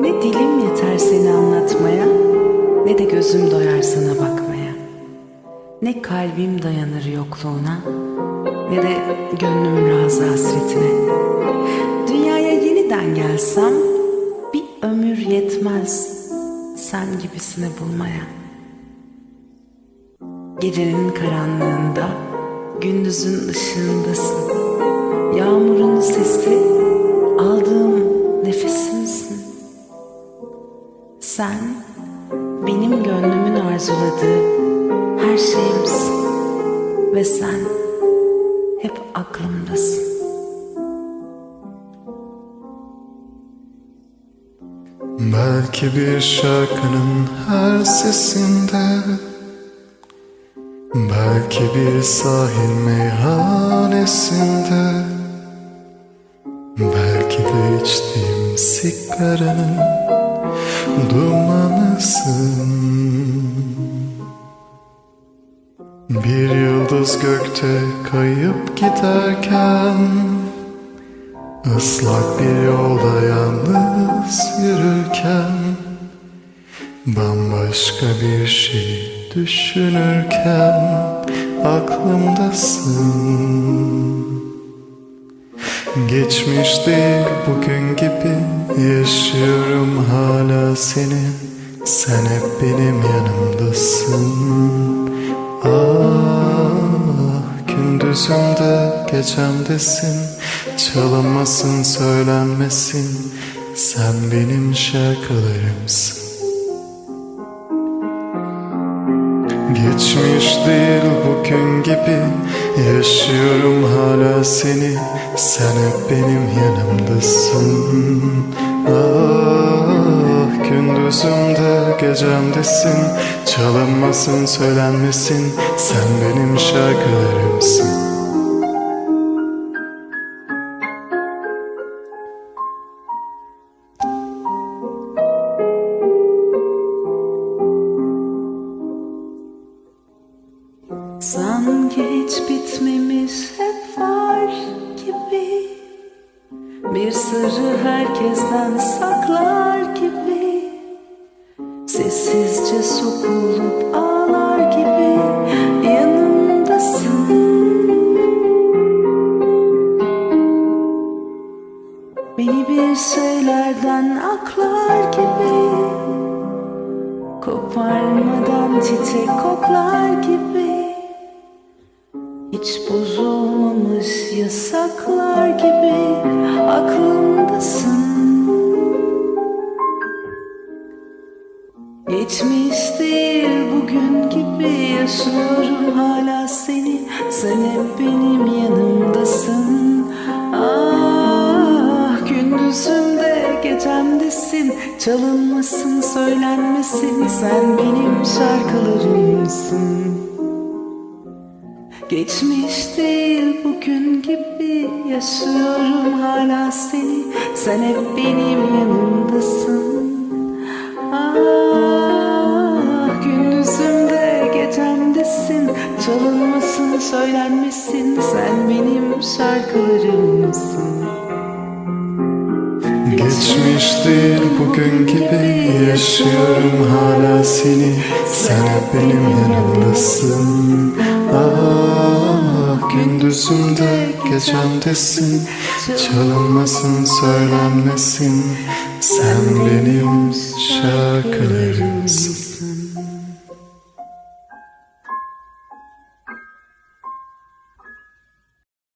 Ne dilim yeter seni anlatmaya, ne de gözüm doyar sana bakmaya. Ne kalbim dayanır yokluğuna, ne de gönlüm razı hasretine. Dünyaya yeniden gelsem, bir ömür yetmez sen gibisini bulmaya. Gecenin karanlığında, gündüzün ışığındasın. Yağmurun sesi, her şeyimsin ve sen hep aklımdasın. Belki bir şarkının her sesinde Belki bir sahil meyhanesinde Belki de içtiğim sigaranın dumanısın Bir yıldız gökte kayıp giderken Islak bir yolda yalnız yürürken Bambaşka bir şey düşünürken aklımdasın. Geçmiş değil bugün gibi yaşıyorum hala seni. Sen hep benim yanımdasın Ah gündüzümde gecemdesin Çalınmasın söylenmesin. Sen benim şarkılarımsın. Geçmiş değil bugün gibi. Yaşıyorum hala seni. Sen hep benim yanımdasın. Ah gündüzümde gecemdesin. Çalınmasın söylenmesin. Sen benim şarkılarımsın. Sanki hiç bitmemiş hep var gibi. Bir sırrı herkesten saklar gibi Sessizce sokulup ağlar gibi yanımdasın. Beni bir şeylerden aklar gibi Koparmadan çiçek koklar gibi. Hiç bozulmamış yasaklar gibi aklımdasın Geçmiş değil bugün gibi yaşıyorum. Hala seni Sen hep benim yanımdasın. Ah gündüzümde gecemdesin Çalınmasın söylenmesin. Sen benim şarkılarımsın. Geçmiş değil bugün gibi yaşıyorum. Hala seni Sen hep benim yanımdasın söylenmesin sen benim şarkılarımsın. Geçmiş değil bugün gibi yaşıyorum hala seni. Sen hep benim yanımdasın. Ah gündüzümde gecemdesin. Çalınmasın söylenmesin. Sen benim şarkılarımsın